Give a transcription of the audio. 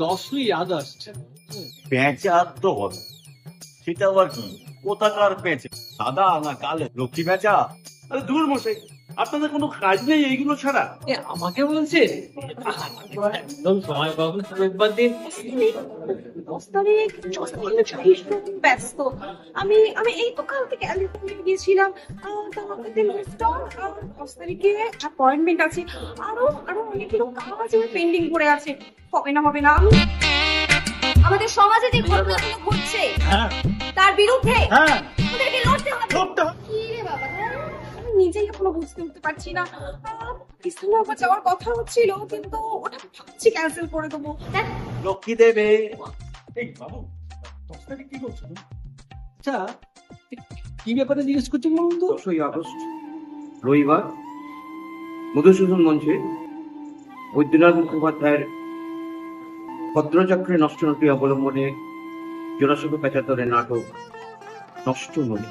দশই আগস্ট। তো হবে সেটা আবার কি? কোথাকার পেঁচা? সাদা না কালো? লক্ষ্মী পেঁচা? আরে দূর মশাই আপনাদের কোনো কাজ নেই এইগুলো ছাড়া? এ আমাকে বলছে একদম সময় পাবো না রোববার দিন। দশ তারিখ দশ তারিখ ভীষণ ব্যস্ত। আমি আমি এই তো কাল থেকে গিয়েছিলাম। দশ তারিখে অ্যাপয়েন্টমেন্ট আছে। আরও আরও অনেকগুলো কাজ পেন্ডিং পড়ে আছে। হবে না হবে না? আমাদের সমাজে যে ঘটনাগুলো ঘটছে হ্যাঁ। তার বিরুদ্ধে হ্যাঁ। আমাদেরকে লড়তে হবে। কি রে বাবা নিজেই এখনও বুঝতে উঠতে পারছি না। যাওয়ার কথা হচ্ছিল কিন্তু ওটা ভাবছি ক্যান্সেল করে দেবো। দেখ, লক্ষ্মী দেবে। এই বাবু দশ কি করছ আচ্ছা কি ব্যাপারে জিজ্ঞেস করছি বলুন তো? দশই আগস্ট রবিবার মধুসূদন মঞ্চে বৈদ্যনাথ মুখোপাধ্যায়ের ভদ্রচক্রে নষ্ট নটি অবলম্বনে জোড়াশুভ পেঁচাতরে নাটক নষ্ট নদী